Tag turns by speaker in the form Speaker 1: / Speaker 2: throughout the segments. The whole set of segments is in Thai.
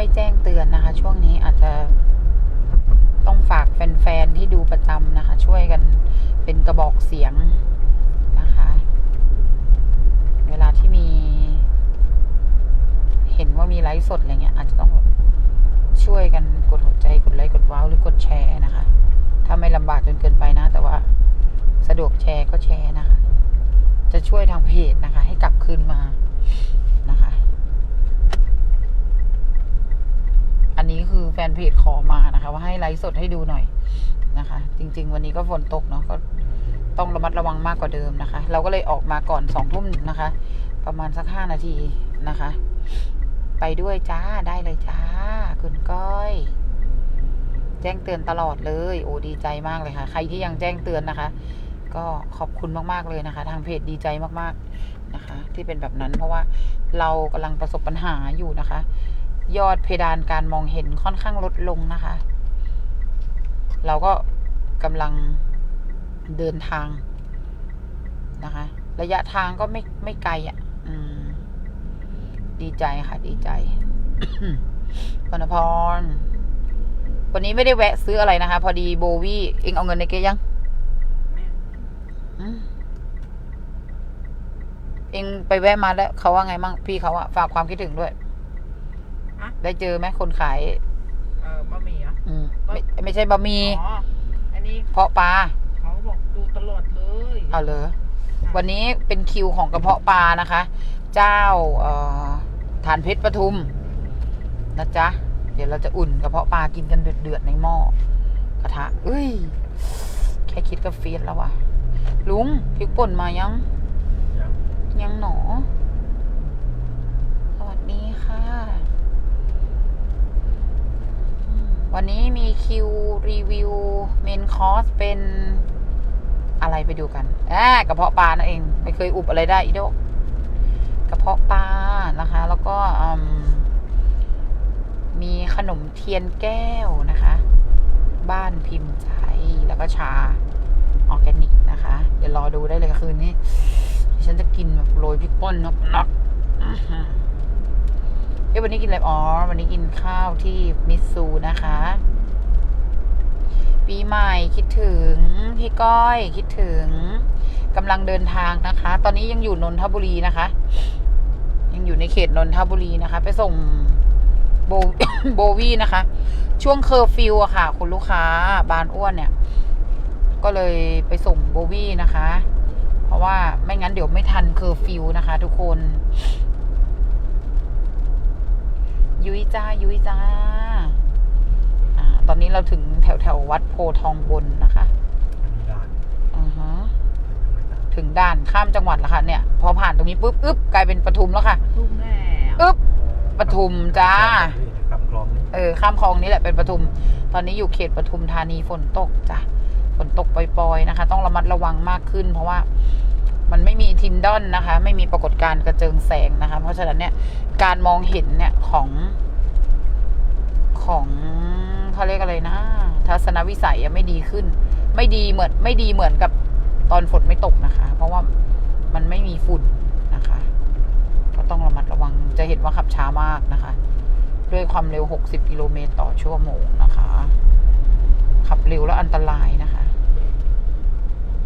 Speaker 1: ค่อยแจ้งเตือนนะคะ ช่วงนี้อาจจะต้องฝากแฟนๆ ที่ดูประจำนะคะ ช่วยกันเป็นกระบอกเสียงนะคะ เวลาที่มี เห็นว่ามีไลฟ์สดอะไรเงี้ยอาจจะต้องช่วยกันกดหัวใจกดไลค์กดว้าวหรือกดแชร์นะคะ ถ้าไม่ลำบากจนเกินไปนะ แต่ว่าสะดวกแชร์ก็แชร์นะคะ จะช่วยทางเพจนะคะ ให้กลับคืนมาันนี้คือแฟนเพจขอมานะคะ ว่าให้ไลฟ์สดให้ดูหน่อยนะคะ จริง ๆ วันนี้ก็ฝนตกเนาะก็ต้องระมัดระวังมากกว่าเดิมนะคะ เราก็เลยออกมาก่อนสองทุ่มนะคะ ประมาณสักห้านาทีนะคะ ไปด้วยจ้าได้เลยจ้า คุณก้อย แจ้งเตือนตลอดเลย โอ้ดีใจมากเลยค่ะ ใครที่ยังแจ้งเตือนนะคะ ก็ขอบคุณมากๆเลยนะคะ ทางเพจดีใจมากๆนะคะ ที่เป็นแบบนั้นเพราะว่าเรากำลังประสบปัญหาอยู่นะคะ ยอดเพดานการมองเห็นค่อนข้างลดลงนะคะ เราก็กำลังเดินทางนะคะ ระยะทางก็ไม่ไม่ไกลอะ่ะอืมดีใจค่ะดีใจพรณพร วันนี้ไม่ได้แวะซื้ออะไรนะคะ พอดีโบวี่เองเอาเงินในเก๊ยังอืมเองไปแวะมาแล้วเขาว่าไงมั่งพี่เขาอะฝากความคิดถึงด้วย
Speaker 2: อะ
Speaker 1: ได้เจอไหมคนขาย
Speaker 2: เออบะหมี่เหรอะ
Speaker 1: อืมไม่ไม่ใช่บะหมี่
Speaker 2: อ๋อ อันนี้
Speaker 1: เพาะปลา
Speaker 2: เขาบอกดูตลอดเลย
Speaker 1: เอาเลย วันนี้เป็นคิวของกระเพาะปลานะคะ เจ้าเอ่อฐานเพชรปทุมนะจ๊ะ เดี๋ยวเราจะอุ่นกระเพาะปลากินกันเดือดๆในหม้อกระทะเอ้ย แค่คิดก็เฟียดแล้วว่ะ ลุงพริกป่นมายัง
Speaker 3: ยัง
Speaker 1: ยังหนอ สวัสดีค่ะอืม วันนี้มีคิวรีวิวเมนคอร์สเป็นอะไรไปดูกันแอ่ากระเพาะปลานั่นเอง ไม่เคยอุบอะไรได้อีโดกกระเพาะปลานะคะ แล้วก็มมีขนมเทียนแก้วนะคะ บ้านพิมพ์ใจแล้วก็ชาออร์แกนิกนะคะ เดี๋ยวรอดูได้เลยคืนนี้ฉันจะกินแบบโรยพริกป่นนกนัก อื้อหือเอ้ยวันนี้กินอะไรอ๋อวันนี้กินข้าวที่มิสซูนะคะ ปีใหม่คิดถึงพี่ก้อยคิดถึงกำลังเดินทางนะคะ ตอนนี้ยังอยู่นนทบุรีนะคะ ยังอยู่ในเขตนนทบุรีนะคะ ไปส่งโบโบวี่นะคะ ช่วงเคอร์ฟิวอะค่ะ คุณลูกค้าบานอ้วนเนี่ย ก็เลยไปส่งโบวี่นะคะ เพราะว่าไม่งั้นเดี๋ยวไม่ทันเคอร์ฟิวนะคะ ทุกคน ยุ้ยจ้ายุ้ยจ้าอ่า ตอนนี้เราถึงแถวแถวๆวัดโพทองบนนะคะ
Speaker 3: อันนี้ด่าน
Speaker 1: อือฮะ
Speaker 3: ไม่ต่าง
Speaker 1: ถึงด่านข้ามจังหวัดแล้วค่ะเนี่ย พอผ่านตรงนี้ปุ๊บอึ๊บกลายเป็นปทุมแล้วค่ะ
Speaker 2: ทุ่มแน่
Speaker 1: อึ๊บปทุมจ้า
Speaker 3: คำคลองนี้
Speaker 1: เออข้ามคลองนี้แหละเป็นปทุม ตอนนี้อยู่เขตปทุมธานีฝนตกจ้ะฝนตกปล่อยๆนะคะ ต้องระมัดระวังมากขึ้น เพราะว่า มันไม่มีทินดอนนะคะ ไม่มีปรากฏการณ์กระเจิงแสงนะคะ เพราะฉะนั้นเนี่ยการมองเห็นเนี่ยของของเขาเรียกอะไรนะ ทัศนวิสัยอะไม่ดีขึ้น ไม่ดีเหมือนไม่ดีเหมือนกับตอนฝนไม่ตกนะคะ เพราะว่ามันไม่มีฝุ่นนะคะ ก็ต้องระมัดระวังจะเห็นว่าขับช้ามากนะคะ ด้วยความเร็ว 60 กิโลเมตรต่อชั่วโมงนะคะ ขับเร็วแล้วอันตรายนะคะ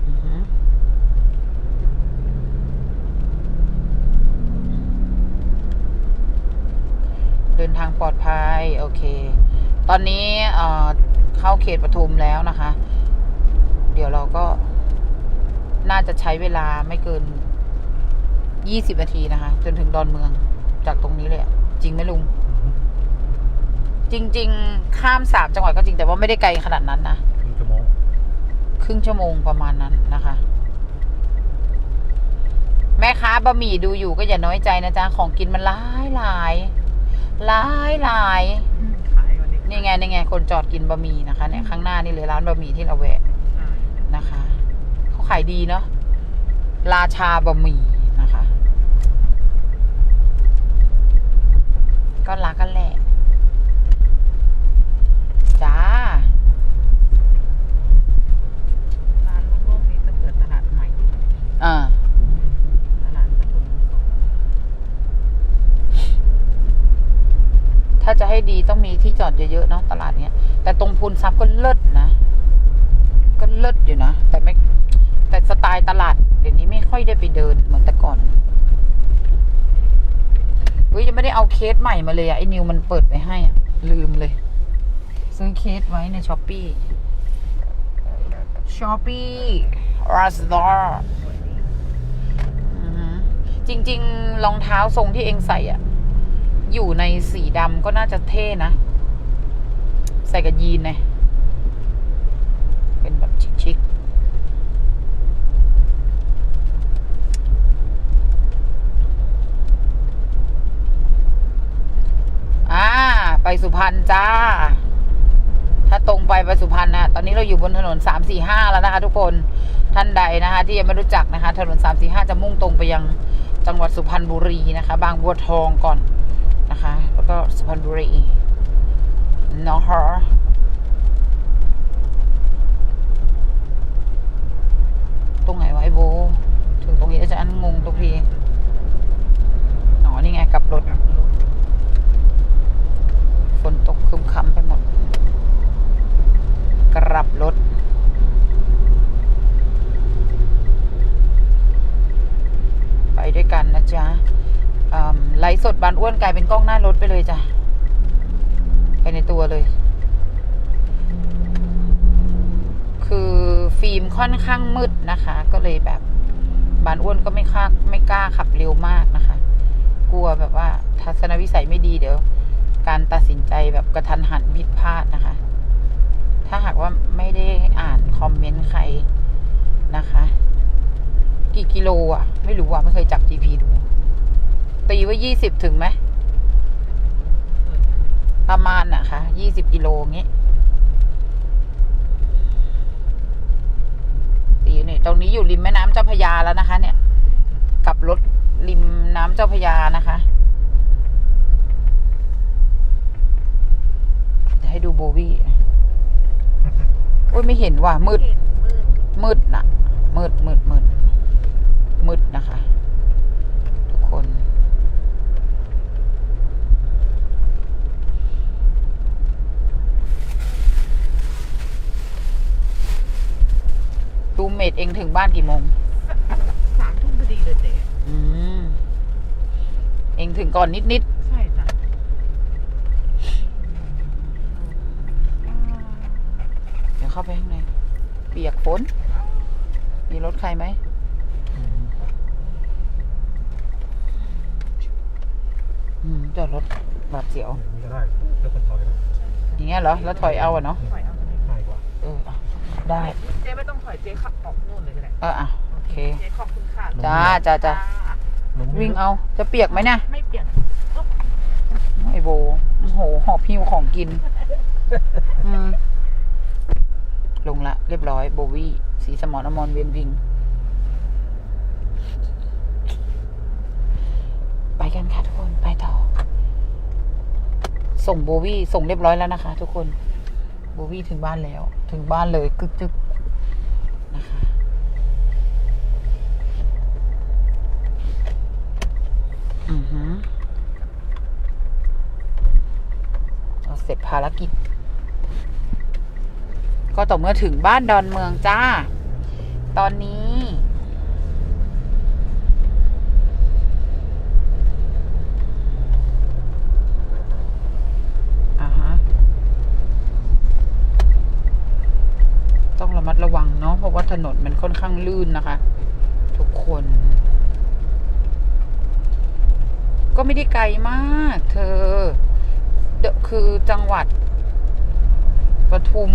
Speaker 1: อือหือ เดินทางปลอดภัย โอเค ตอนนี้เอ่อเข้าเขตปทุมแล้วนะคะ เดี๋ยวเราก็น่าจะใช้เวลาไม่เกิน20นาทีนะคะ จนถึงดอนเมืองจากตรงนี้เลยอะจริงไหมลุง จริง ๆ ข้ามสามจังหวัดก็จริงแต่ว่าไม่ได้ไกลขนาดนั้นนะ
Speaker 3: ครึ่งชั่วโมง
Speaker 1: ครึ่งชั่วโมงประมาณนั้นนะคะ แม่ค้าบะหมี่ดูอยู่ก็อย่าน้อยใจนะจ๊ะ ของกินมันหลายหลาย หลายหลาย
Speaker 2: อืมขายวันนี้
Speaker 1: นี่ไงนี่ไงคนจอดกินบะหมี่นะคะเนี่ยข้างหน้านี่เลยร้านบะหมี่ที่เราแวะ
Speaker 2: ใช่
Speaker 1: นะคะเขาขายดีเนาะราชาบะหมี่นะคะ ก็รักกันแหละจ้า
Speaker 2: ร้านร่วมๆนี้จะเปิดตลาดใหม่
Speaker 1: อ่า
Speaker 2: ตลาดตะตุนา
Speaker 1: จะให้ดีต้องมีที่จอดเยอะๆเนาะตลาดเนี้ย แต่ตรงพูนซับก็เลิศนะ ก็เลิศอยู่นะ แต่ไม่แต่สไตล์ตลาด เดี๋ยวนี้ไม่ค่อยได้ไปเดินเหมือนแต่ก่อนเฮ้ยยังไม่ได้เอาเคสใหม่มาเลยอะไอ้นิวมันเปิดไปให้อะลืมเลย ซื้อเคสไว้ในช้อปปี้ช้อปปี้รัสดอร์จริง ๆ รองเท้าทรงที่เองใส่อะ อยู่ในสีดำก็น่าจะเท่นะ ใส่กับยีนไงเป็นแบบชิคๆอ่า ไปสุพรรณจ้า ถ้าตรงไปไปสุพรรณนะตอนนี้เราอยู่บนถนนสามสี่ห้าแล้วนะคะ ทุกคนท่านใดนะคะ ที่ยังไม่รู้จักนะคะ ถนนสามสี่ห้าจะมุ่งตรงไปยังจังหวัดสุพรรณบุรีนะคะ บางบัวทองก่อน นะคะ แล้วก็สุพรรณบุรีนาะฮะตรงไหนวะไอโบ ถึงตรงนี้แล้วจะอันงงตรงทีอ๋อนี่ไงกลับรถ ฝนตกครึมคำไปหมด กลับรถไปด้วยกันนะจ๊ะไลฟ์สดบานอ้วนกลายเป็นกล้องหน้ารถไปเลยจ้ะ ไปในตัวเลย คือฟิล์มค่อน ข้างมืดนะคะ ก็เลยแบบบานอ้วนก็ไม่ค่าไม่กล้าขับเร็วมากนะคะ กลัวแบบว่าทัศนวิสัยไม่ดีเดี๋ยว การตัดสินใจแบบกระทันหันผิดพลาดนะคะ ถ้าหากว่าไม่ได้อ่านคอมเมนต์ใครนะคะ กี่กิโลอะ ไม่รู้อะไม่เคยจับ GP ดู ตีว่ายี่สิบถึงไหมประมาณนะค่ะยี่สิบกิโลงี้ ตีอยู่นี่ตรงนี้อยู่ริมแม่น้ำเจ้าพระยาแล้วนะคะ เนี่ยกลับรถริมน้ำเจ้าพระยานะคะเดี๋ยวให้ดูโบวี่โอ้ยไม่เห็นว่ะมืด
Speaker 2: เห็นมืด
Speaker 1: มืดน่ะมืดมืดมืดมืดนะคะ ทุกคน ดูเมดเองถึงบ้านกี่โมง
Speaker 2: สามทุ่มพอดีเลยเจ๊
Speaker 1: อืมเองถึงก่อนนิดนิด
Speaker 2: ใช่จ้ะ
Speaker 1: ๆเดี๋ยวเข้าไปข้างในเปียกฝนมีรถใครไหมอืมจอดรถบาดเสียว
Speaker 3: อย่างนี้ก็ได้แล้วก็ถอยนะ
Speaker 1: อย่างเงี้ยเหรอ แล้วถอยเอาอะเนาะ
Speaker 2: ถอยเอาตรงนี้
Speaker 3: ง่ายกว่า
Speaker 1: เอออะ ได้
Speaker 2: เจ๊ไม่ต้องถอยเจ๊ขับออกนู่นเลยก็ได้
Speaker 1: เอออะโอเค
Speaker 2: เจ๊ขอบคุณค่ะ
Speaker 1: จ้าจ้าจ้า
Speaker 3: ล
Speaker 1: วิ่งเอาจะเปียกไหมเนี่ย
Speaker 2: ไม่เปลี่ยน
Speaker 1: ไอโบโอ้โหหอบพิวของกิน อืมลงละ เรียบร้อยโบวี่สีสมอนอมรเวียนวิง ไปกันค่ะทุกคนไปต่อ ส่งโบวี่ส่งเรียบร้อยแล้วนะคะ ทุกคน โบวี่ถึงบ้านแล้ว ถึงบ้านเลยกึกจึกนะคะอือฮึเราเสร็จภารกิจ ก็ต่อเมื่อถึงบ้านดอนเมืองจ้า ตอนนี้ อ่าฮะ ต้องระมัดระวังเนาะ เพราะว่าถนนมัน ค่อนข้างลื่นนะคะ ทุกคน ก็ไม่ได้ไกลมาก เธอคือจังหวัดปทุม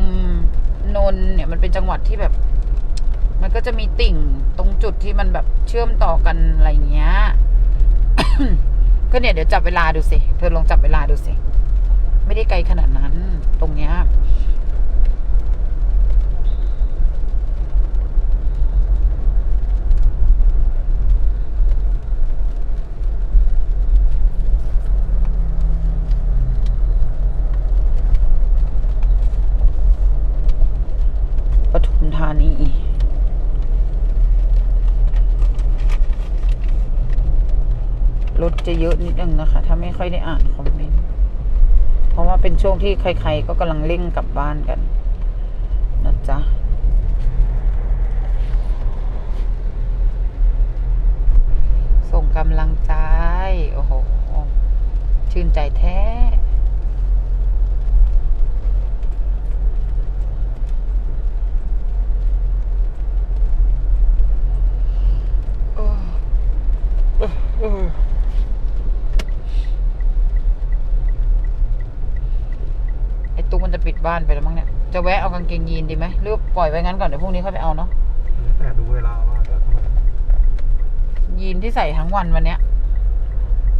Speaker 1: นนท์เนี่ยมันเป็นจังหวัดที่แบบ มันก็จะมีติ่งตรงจุดที่มันแบบเชื่อมต่อกันอะไรเงี้ยก็เนี่ยเดี๋ยวจับเวลาดูสิ เธอลองจับเวลาดูสิ ไม่ได้ไกลขนาดนั้น ตรงเนี้ย ปทุมธานี รถ จะเยอะนิดนึงนะคะ ถ้าไม่ค่อยได้อ่านคอมเมนต์ เพราะว่าเป็นช่วงที่ใครๆก็กำลังเร่งกลับบ้านกันนะจ๊ะส่งกำลังใจ โอ้โห ชื่นใจแท้เบ้านไปแล้วมั้งเนี่ย จะแวะเอากางเกงยีนดีไหมหรือปล่อยไว้งั้นก่อนเดี๋ยวพรุ่งนี้ค่อยไปเอาเนาะ
Speaker 3: แล้วแต่ดูเวลาว่าเดี๋ยวเขามา
Speaker 1: ยีนที่ใส่ทั้งวันวันเนี้ย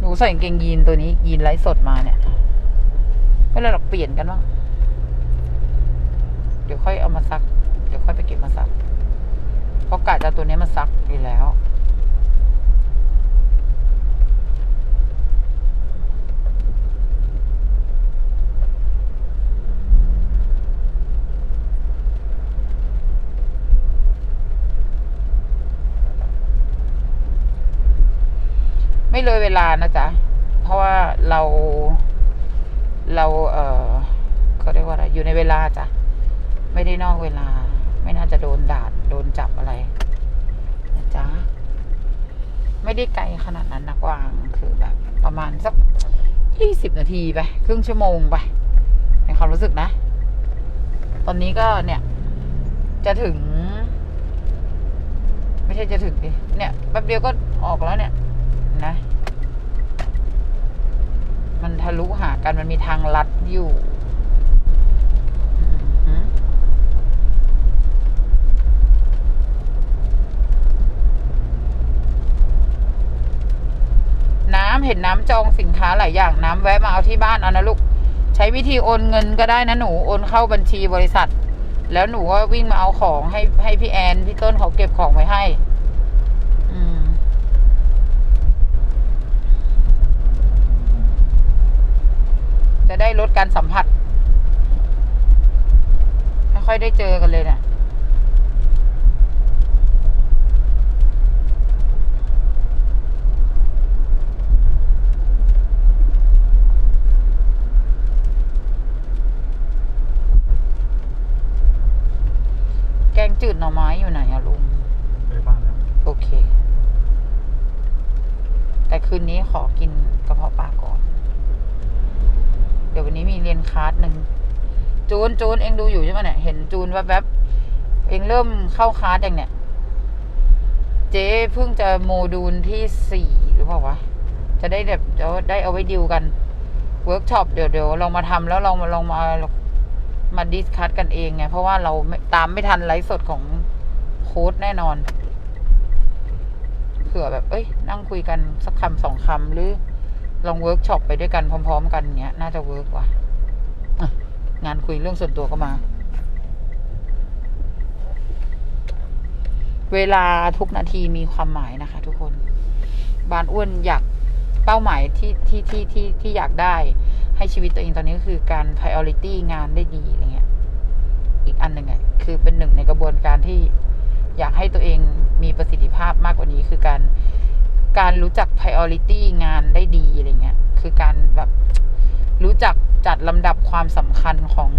Speaker 1: หนูใส่กางเกงยีนตัวนี้ยีนไร้สดมาเนี่ยไม่เลยหรอกเปลี่ยนกันบ้างเดี๋ยวค่อยเอามาซัก เดี๋ยวค่อยไปเก็บมาซัก เพราะกะจะเอาตัวเนี้ยมาซักอยู่แล้ว ไม่เลยเวลานะจ๊ะ เพราะว่าเรา เราเออเขาเรียกว่าอะไร อยู่ในเวลาจ้ะ ไม่ได้นอกเวลา ไม่น่าจะโดนด่าโดนจับอะไรนะจ๊ะ ไม่ได้ไกลขนาดนั้นนะกวางคือแบบ ประมาณสักยี่สิบนาทีไป ครึ่งชั่วโมงไปในความรู้สึกนะ ตอนนี้ก็เนี่ย จะถึง ไม่ใช่จะถึงดิเนี่ยแป๊บเดียวก็ออกแล้วเนี่ยนะ ทะลุหากันมันมีทางลัดอยู่น้ำเห็นน้ำจองสินค้าหลายอย่างน้ำแวะมาเอาที่บ้านเอานะลูก ใช้วิธีโอนเงินก็ได้นะหนูโอนเข้าบัญชีบริษัท แล้วหนูก็วิ่งมาเอาของให้ให้พี่แอน พี่ต้นเขาเก็บของไว้ให้ อืม จะ ได้ลดการสัมผัส ไม่ค่อยได้เจอกันเลยเนะี่ยแกงจืดหน่อไม้อยู่ไหนอะลุง
Speaker 3: ไปบ้านแล้ว
Speaker 1: โอเค แต่คืนนี้ขอกินกระเพาะปลาก่อนเดี๋ยววันนี้มีเรียนคลาสหนึ่งจูนจูนเองดูอยู่ใช่ไหมเนี่ยเห็นจูนแวบๆเองเริ่มเข้าคลาสอย่างเนี่ย เจ๊เพิ่งจะโมดูลที่สี่หรือเปล่าวะจะได้แบบเดี๋ยวได้เอาไว้ดิวกันเวิร์กช็อปเดี๋ยวเดี๋ยวลองมาทำแล้วลองมาลองมามาดิสคัตกันเองไง เพราะว่าเราตามไม่ทันไลฟ์สดของโค้ดแน่นอนเผื่อแบบ เอ้ย นั่งคุยกันสักคำสองคำหรือ ลองเวิร์กช็อปไปด้วยกันพร้อม ๆ กันเนี้ยน่าจะเวิร์กว่ะอะงานคุยเรื่องส่วนตัวก็มา เวลาทุกนาทีมีความหมายนะคะ ทุกคน บานอ้วนอยากเป้าหมายที่ที่ที่ที่ที่อยากได้ ให้ชีวิตตัวเองตอนนี้ก็คือการ priority งานได้ดีอะไรเงี้ย อีกอันหนึ่งอะคือเป็นหนึ่งในกระบวนการที่อยากให้ตัวเองมีประสิทธิภาพมากกว่านี้คือการ การรู้จัก priority งานได้ดีอะไรเงี้ย คือการแบบรู้จักจัดลำดับความสำคัญของ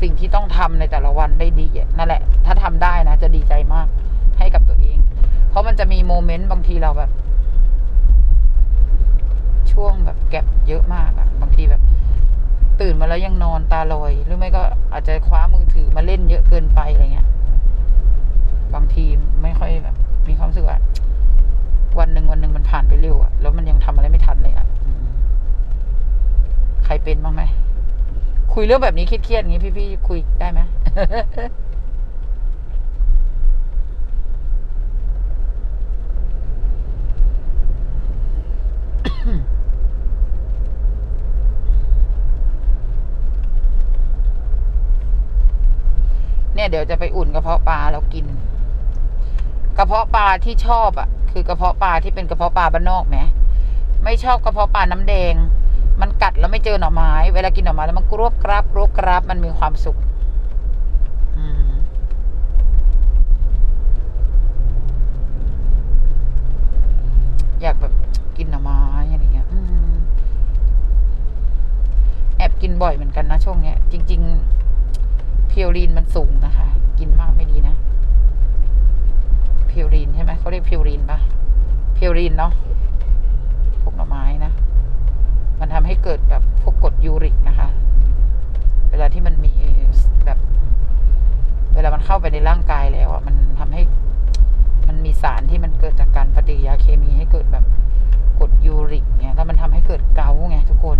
Speaker 1: สิ่งที่ต้องทำในแต่ละวันได้ดีนั่นแหละ ถ้าทำได้นะจะดีใจมากให้กับตัวเอง เพราะมันจะมีโมเมนต์บางทีเราแบบ ช่วงแบบแก็บเยอะมากอะบางทีแบบ ตื่นมาแล้วยังนอนตาลอย หรือไม่ก็อาจจะคว้ามือถือมาเล่นเยอะเกินไปอะไรเงี้ย บางทีไม่ค่อยแบบ มีความรู้สึกว่า วันหนึ่งวันหนึ่งมันผ่านไปเร็วอะแล้วมันยังทำอะไรไม่ทันเลยอะใครเป็นบ้างไหมคุยเรื่องแบบนี้เครียดๆอย่างนี้พี่ๆคุยได้ไหมเนี่ยเดี๋ยวจะไปอุ่นกระเพาะปลาแล้วกิน กระเพาะปลาที่ชอบอะ คือกระเพาะปลาที่เป็นกระเพาะปลาบ้านนอกไหมไม่ชอบกระเพาะปลาน้ำแดง มันกัดแล้วไม่เจอหน่อไม้ เวลากินหน่อไม้แล้วมันกรวบกราบกรวบกราบมันมีความสุขอยากแบบกินหน่อไม้อะไรเงี้ยแอืมบ่อยเหมือนกันนะช่วงเนี้ย จริง ๆ เพียวรีนมันสูงนะคะ กินมากไม่ดีนะ พียวรีนใช่ไหมเขาเรียกเพียวรีนปะเพียวรีนเนาะพวกหน่อไม้นะ มันทำให้เกิดแบบพวกกรดยูริกนะคะ เวลาที่มันมีแบบเวลามันเข้าไปในร่างกายแล้วอะมันทำให้มันมีสารที่มันเกิดจากการปฏิกิริยาเคมีให้เกิดแบบกรดยูริกเนี่ยแล้วมันทำให้เกิดเกาไงทุกคน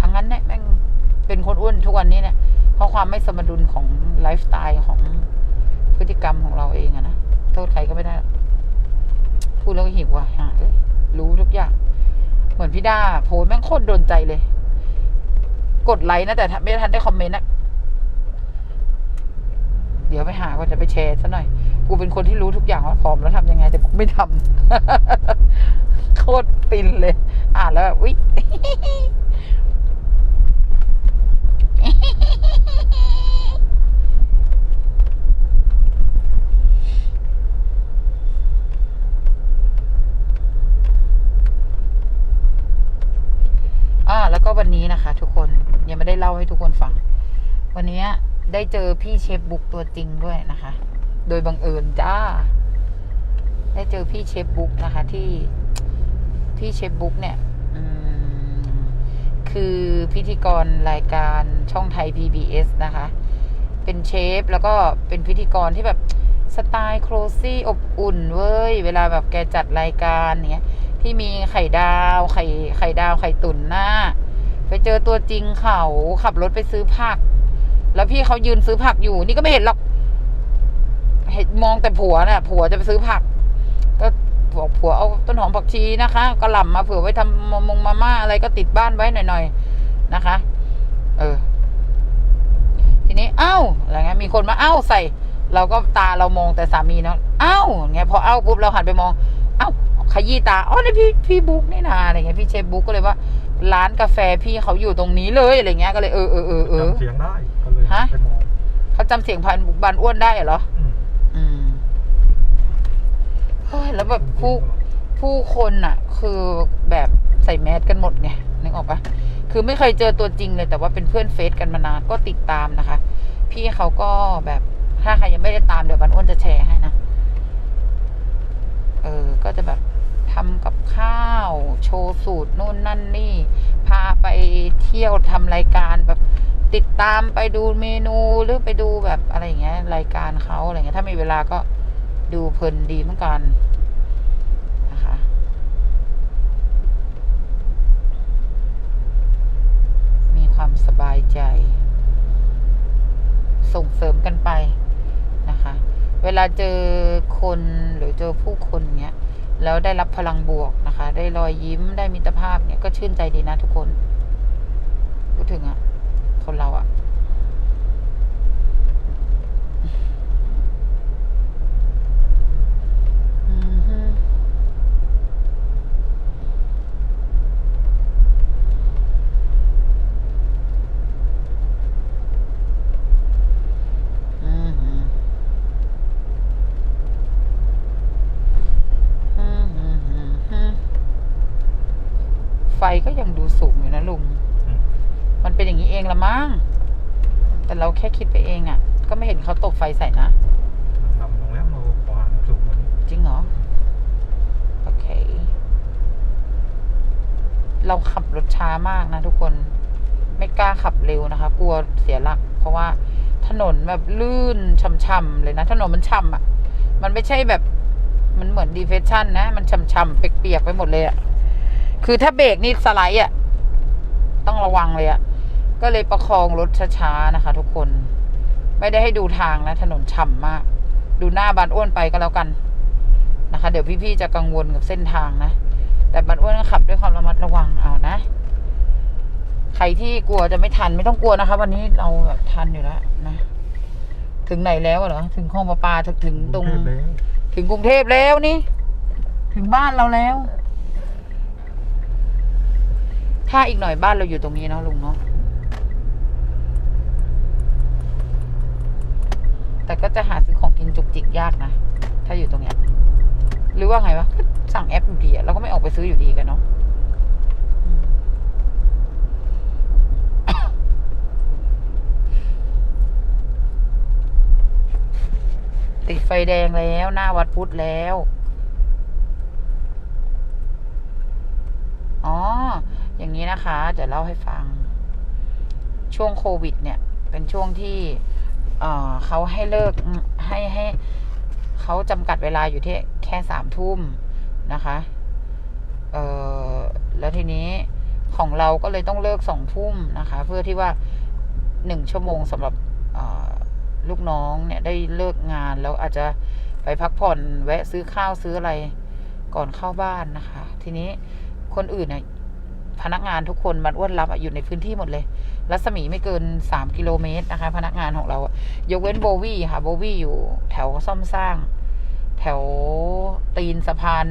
Speaker 1: ทั้งนั้นเนี่ยแม่งเป็นคนอ้วนทุกวันนี้เนี่ยเพราะความไม่สมดุลของไลฟ์สไตล์ของ พฤติกรรมของเราเองอะนะ โทษใครก็ไม่ได้ พูดแล้วก็หิวว่ะฮะรู้ทุกอย่าง เหมือนพี่ด้าโพสแม่งโคตรโดนใจเลย กดไลค์นะ แต่ไม่ทันได้คอมเมนต์นะเดี๋ยวไปหาก็จะไปแชร์ซะหน่อย กูเป็นคนที่รู้ทุกอย่างว่าผอมแล้วทำยังไง แต่กูไม่ทำโคตรปินเลย อ่านแล้วแบบอุ๊ย อ่าแล้วก็วันนี้นะคะ ทุกคนยัง ได้เล่าให้ทุกคนฟัง วันนี้ได้เจอพี่เชฟบุ๊กตัวจริงด้วยนะคะ โดยบังเอิญจ้า ได้เจอพี่เชฟบุ๊กนะคะ ที่พี่เชฟบุ๊กเนี่ยคือพิธีกรรายการช่องไทย PBS นะคะ เป็นเชฟแล้วก็เป็นพิธีกรที่แบบสไตล์โครซี่อบอุ่นเว้ย เวลาแบบแกจัดรายการเนี้ยที่มีไข่ดาว ไข่ไข่ดาวไข่ตุ๋นหน้า ไปเจอตัวจริงเขาขับรถไปซื้อผัก แล้วพี่เขายืนซื้อผักอยู่ นี่ก็ไม่เห็นหรอกเห็นมองแต่ผัวน่ะ ผัวจะไปซื้อผัก ก็บอกผัวเอาต้นหอมผักชีนะคะกระหล่ำมาเผื่อไว้ทำมมงมาม่าอะไรก็ติดบ้านไว้หน่อยๆนะคะ เออ ทีนี้เอ้าอะไรเงี้ยมีคนมาเอ้าใส่ เราก็ตาเรามองแต่สามีเนาะเอ้าอย่าเงี้ยพอเอ้าปุ๊บเราหันไปมอง เอ้าขยี้ตาอ๋อนี่พี่พี่บุ๊กนี่นาอะไรเงี้ยพี่เชฟบุ๊กก็เลยว่า ร้านกาแฟพี่เขาอยู่ตรงนี้เลยอะไรเงี้ยก็เลยเออเออเออเออ
Speaker 3: จำเสียงได้ก็เลย
Speaker 1: ฮะ
Speaker 3: ไปมอง
Speaker 1: เขาจำเสียงพันบันอ้วนได้เหรอ
Speaker 3: อืม
Speaker 1: อืมเฮ้ยแล้วแบบผู้ผู้คนอะ คือแบบใส่แมสกันหมดไงนึกออกปะคือไม่เคยเจอตัวจริงเลย แต่ว่าเป็นเพื่อนเฟซกันมานานก็ติดตามนะคะ พี่เขาก็แบบถ้าใครยังไม่ได้ตามเดี๋ยวบันอ้วนจะแชร์ให้นะเออ ก็จะแบบ ทำกับข้าว โชว์สูตรนู่นนั่นนี่ พาไปเที่ยวทำรายการแบบติดตามไปดูเมนูหรือไปดูแบบอะไรอย่างเงี้ย รายการเขาอะไรเงี้ยถ้ามีเวลาก็ดูเพลินดีเหมือนกันนะคะมีความสบายใจ ส่งเสริมกันไปนะคะ เวลาเจอคนหรือเจอผู้คนเนี้ย แล้วได้รับพลังบวกนะคะ ได้รอยยิ้มได้มิตรภาพเนี่ยก็ชื่นใจดีนะทุกคนพูดถึงอะคนเราอะอืมฮึอืมฮึอืมฮึฮึฮึไฟก็ยังดูสูงอยู่นะลุง
Speaker 3: อืม
Speaker 1: มันเป็นอย่างนี้เองละมั้ง แต่เราแค่คิดไปเองอะ่ะ ก็ไม่เห็นเขาตบไฟใส่นะ
Speaker 3: ดำลงแล้วเราควานสูงกว่านี้
Speaker 1: จริงเหรอ โอเค เราขับรถช้ามากนะทุกคน ไม่กล้าขับเร็วนะคะ กลัวเสียหลัก เพราะว่าถนนแบบลื่นช่ำๆเลยนะ ถนนมันช่ำอะ มันไม่ใช่แบบมันเหมือนดีเฟชชั่นนะ มันช่ำๆเปียกๆไปหมดเลยอะ คือถ้าเบรกนี่สไลด์อะ ต้องระวังเลยอะ ก็เลยประคองรถช้าๆนะคะ ทุกคน ไม่ได้ให้ดูทางนะ ถนนฉ่ำมาก ดูหน้าบานอ้วนไปก็แล้วกันนะคะ เดี๋ยวพี่ๆจะกังวลกับเส้นทางนะ แต่บานอ้วนก็ขับด้วยความระมัดระวังเอานะ ใครที่กลัวจะไม่ทันไม่ต้องกลัวนะคะ วันนี้เราแบบทันอยู่แล้วนะ ถึงไหนแล้วเหรอ ถึงคลองประปาถึงถึงตรง
Speaker 3: กรุเทพแล้ว
Speaker 1: ถึงกรุงเทพแล้วนี่ ถึงบ้านเราแล้ว ถ้าอีกหน่อยบ้านเราอยู่ตรงนี้เนาะลุงเนาะแต่ก็จะหาซื้อของกินจุกจิกยากนะ ถ้าอยู่ตรงเนี้ยหรือว่าไงวะก็ สั่งแอปอยู่ดีอะเราก็ไม่ออกไปซื้ออยู่ดีกันเนาะติดไฟแดงแล้วหน้าวัดพุทธแล้ว อ๋อ อย่างนี้นะคะ จะเล่าให้ฟัง ช่วงโควิด เนี่ย เป็นช่วงที่เขาให้เลิกให้ให้เขาจำกัดเวลาอยู่ที่แค่สามทุ่ม นะคะเออแล้วทีนี้ของเราก็เลยต้องเลิกสองทุ่มนะคะ เพื่อที่ว่าหนึ่งชั่วโมงสำหรับลูกน้องเนี่ยได้เลิกงานแล้วอาจจะไปพักผ่อนแวะซื้อข้าวซื้ออะไรก่อนเข้าบ้านนะคะ ทีนี้คนอื่นเนี่ยพนักงานทุกคนมันอ้วนรับอยู่ในพื้นที่หมดเลย รัศมีไม่เกินสามกิโลเมตรนะคะ พนักงานของเรา ยกเว้นโบวี่ค่ะ โบวี่อยู่แถวซ่อมสร้าง แถวตีนสะพาน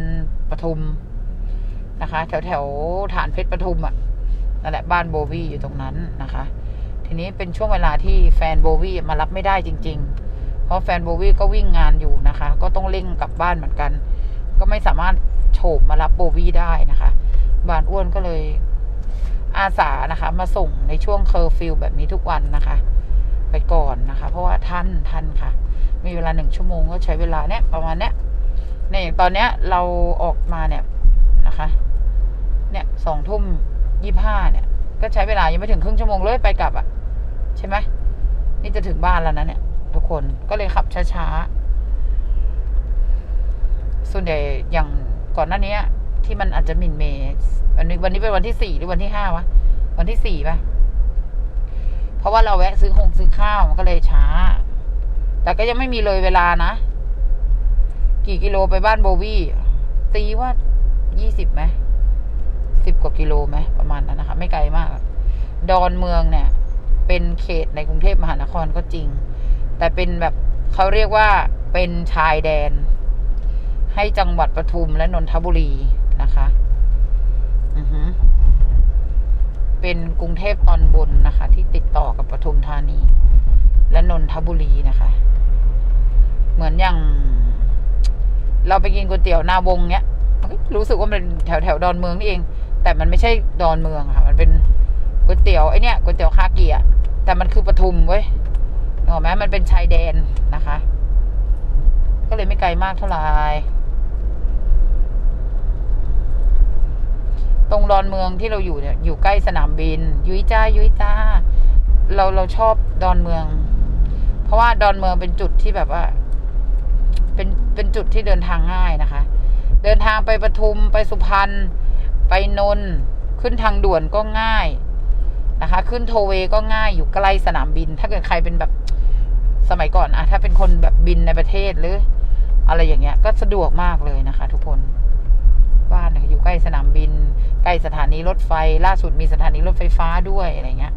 Speaker 1: ปทุมนะคะ แถวแถวฐานเพชรปทุมอะนั่นแหละบ้านโบวี่อยู่ตรงนั้นนะคะ ทีนี้เป็นช่วงเวลาที่แฟนโบวี่มารับไม่ได้จริง ๆ เพราะแฟนโบวี่ก็วิ่งงานอยู่นะคะ ก็ต้องเร่งกลับบ้านเหมือนกัน ก็ไม่สามารถโฉบมารับโบวี่ได้นะคะบ้านอ้วนก็เลยอาสานะคะ มาส่งในช่วงเคอร์ฟิวแบบนี้ทุกวันนะคะ ไปก่อนนะคะ เพราะว่าท่านท่านค่ะ มีเวลาหนึ่งชั่วโมงก็ใช้เวลาเนี้ยประมาณเนี้ยเนี่ยตอนเนี้ยเราออกมาเนี่ยนะคะ เนี่ยสองทุ่มยี่ห้าเนี่ย ก็ใช้เวลายังไม่ถึงครึ่งชั่วโมงเลยไปกลับอะ่ะ ใช่ไหมนี่จะถึงบ้านแล้วนะเนี่ย ทุกคนก็เลยขับช้าๆ ส่วนใหญ่อย่างก่อนหน้านี้ที่มันอาจจะมินเมย์วันนี้วันนี้เป็นวันที่สี่หรือวันที่ห้าวะ วันที่สี่ป่ะเพราะว่าเราแวะซื้อคงซื้อข้าวมันก็เลยช้า แต่ก็ยังไม่มีเลยเวลานะ กี่กิโลไปบ้านโบวี่ตีว่ายี่สิบไหมสิบกว่ากิโลไหมประมาณนั้นนะคะ ไม่ไกลมาก ดอนเมืองเนี่ย เป็นเขตในกรุงเทพมหานครก็จริง แต่เป็นแบบเขาเรียกว่าเป็นชายแดน ให้จังหวัดปทุมและนนทบุรีนะคะอือฮึเป็นกรุงเทพตอนบนนะคะ ที่ติดต่อกับปทุมธานี และนนทบุรีนะคะ เหมือนอย่าง เราไปกินก๋วยเตี๋ยวนาวงเนี้ยรู้สึกว่ามันแถวแถวดอนเมืองนี่เอง แต่มันไม่ใช่ดอนเมืองค่ะ มันเป็นก๋วยเตี๋ยวไอเนี้ยก๋วยเตี๋ยวคาเกียแต่มันคือปทุมเว้ยนึกออกไหมมันเป็นชายแดนนะคะ ก็เลยไม่ไกลมากเท่าไหร่ตรงดอนเมืองที่เราอยู่เนี่ย อยู่ใกล้สนามบิน ยุ้ยจ้ายุ้ยจ้า เราเราชอบดอนเมือง เพราะว่าดอนเมืองเป็นจุดที่แบบว่า เป็นเป็นจุดที่เดินทางง่ายนะคะ เดินทางไปปทุมไปสุพรรณไปนนท์ขึ้นทางด่วนก็ง่ายนะคะ ขึ้นโทเวก็ง่ายอยู่ใกล้สนามบิน ถ้าเกิดใครเป็นแบบสมัยก่อนอะถ้าเป็นคนแบบบินในประเทศหรือ อะไรอย่างเงี้ย ก็สะดวกมากเลยนะคะ ทุกคนบ้านอยู่ใกล้สนามบิน ใกล้สถานีรถไฟ ล่าสุดมีสถานีรถไฟฟ้าด้วยอะไรเงี้ย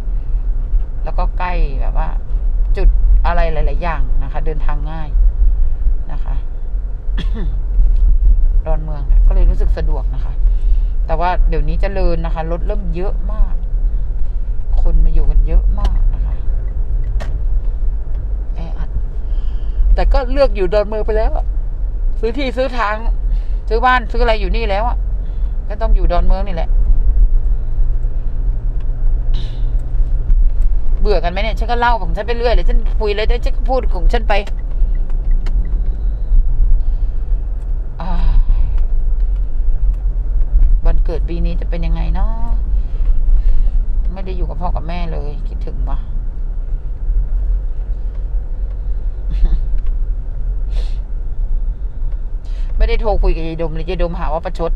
Speaker 1: แล้วก็ใกล้แบบว่า จุดอะไรหลาย ๆ อย่างนะคะ เดินทางง่าย ดอนเมืองเนี่ยก็เลยรู้สึกสะดวกนะคะ แต่ว่าเดี๋ยวนี้เจริญนะคะรถเริ่มเยอะมาก คนมาอยู่กันเยอะมากนะคะแออัดแต่ก็เลือกอยู่ดอนเมืองไปแล้วอะซื้อที่ซื้อทาง ซื้อบ้านซื้ออะไรอยู่นี่แล้วอะก็ต้องอยู่ดอนเมืองนี่แหละ เบื่อกันไหมเนี่ยฉันก็เล่าของฉันไปเรื่อยเลยฉันคุยเลยแล้ฉันก็พูดของฉันไปอ่าวันเกิดปีนี้ จะเป็นยังไงเนาะไม่ได้อยู่กับพ่อกับแม่เลย คิดถึงว่ะไม่ได้โทรคุยกับยายดมเลยยายดมหาว่าประชด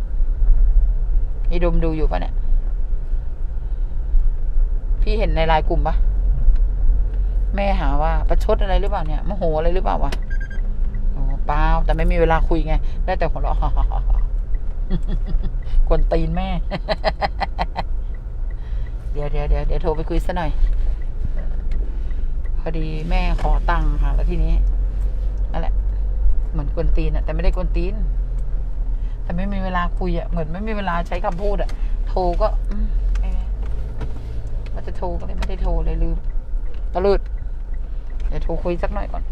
Speaker 1: ยายดมดูอยู่ปะเนี่ย พี่เห็นในไลน์กลุ่มปะแม่หาว่าประชดอะไรหรือเปล่าเนี่ยโมโหอะไรหรือเปล่าวะเปล่าแต่ไม่มีเวลาคุยไง ได้แต่หัวเราะ กวนตีนแม่ เดี๋ยวเดี๋ยวเดี๋ยวเดี๋ยวโทรไปคุยซะหน่อย พอดีแม่ขอตังค์ค่ะ แล้วทีนี้นั่นแหละ เหมือนกวนตีนอะแต่ไม่ได้กวนตีน แต่ไม่มีเวลาคุยอะเหมือนไม่มีเวลาใช้คำพูดอะโทรก็มไม่ไม่ว่าจะโทรก็เลยไม่ได้โทรเลยลืมตะลุดเดี๋ยวโทรคุยสักหน่อยก่อน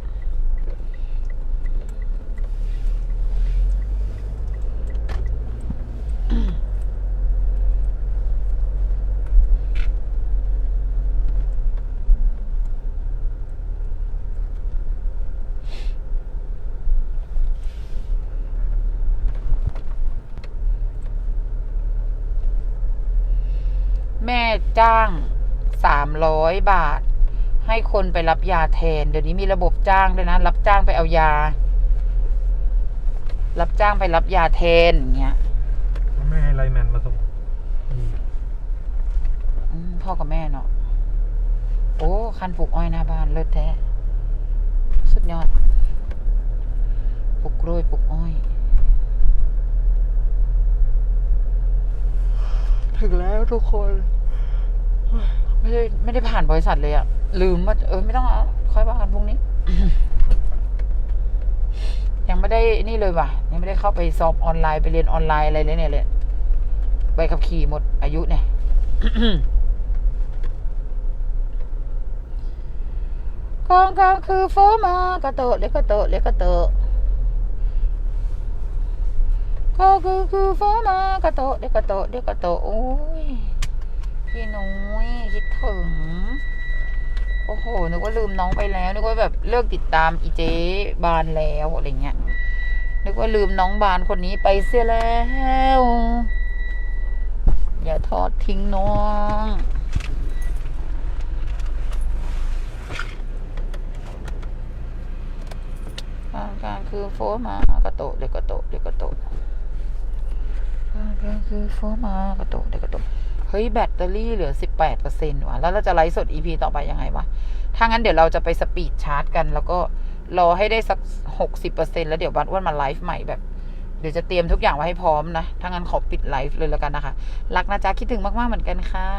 Speaker 1: จ้างสามร้อยบาท ให้คนไปรับยาแทน เดี๋ยวนี้มีระบบจ้างด้วยนะ รับจ้างไปเอายา รับจ้างไปรับยาแทนอย่างเงี้ย
Speaker 3: ไม่ให้ไลน์แมนมาส่งอืม
Speaker 1: อืมพ่อกับแม่เนาะ โอ้ คันปลูกอ้อยหน้าบ้านเลิศแท้ สุดยอด ปลูกกล้วยปลูกอ้อย ถึงแล้วทุกคน ไม่ได้ไม่ได้ผ่านบริษัทเลยอะลืมว่าเออไม่ต้องเอาค่อยว่ากันพรุ่งนี้ ยังไม่ได้นี่เลยว่ะ ยังไม่ได้เข้าไปสอบออนไลน์ไปเรียนออนไลน์อะไรเลยเนี่ยเลยใบขับขี่หมดอายุเนี่ยกองกลางคือโฟมากระโตะเล็กกระโตะเล็กกระโตะก็คือคือโฟมากระโตะเล็กกระโตะเล็กกระโตะโอ้ย พี่นุ้ยคิดถึง โอ้โห นึกว่าลืมน้องไปแล้ว นึกว่าแบบเลิกติดตามอีเจ๊บานแล้วอะไรเงี้ย นึกว่าลืมน้องบานคนนี้ไปเสียแล้ว อย่าทอดทิ้งน้องกลางกลางคือโฟมากระโตเด็กกระโตเด็กกระโตะกลางกลางคือโฟมากระโตเด็กกระโต เฮ้ยแบตเตอรี่เหลือสิบแปดเปอร์เซ็นต์ว่ะ แล้วเราจะไลฟ์สดอีพีต่อไปยังไงวะ ถ้างั้นเดี๋ยวเราจะไปสปีดชาร์จกัน แล้วก็รอให้ได้สักหกสิบเปอร์เซ็นแล้วเดี๋ยวบัตอ้วนมาไลฟ์ใหม่แบบ เดี๋ยวจะเตรียมทุกอย่างไว้ให้พร้อมนะ ถ้างั้นขอปิดไลฟ์เลยแล้วกันนะคะ รักนะจ๊ะคิดถึงมากๆเหมือนกันค่ะ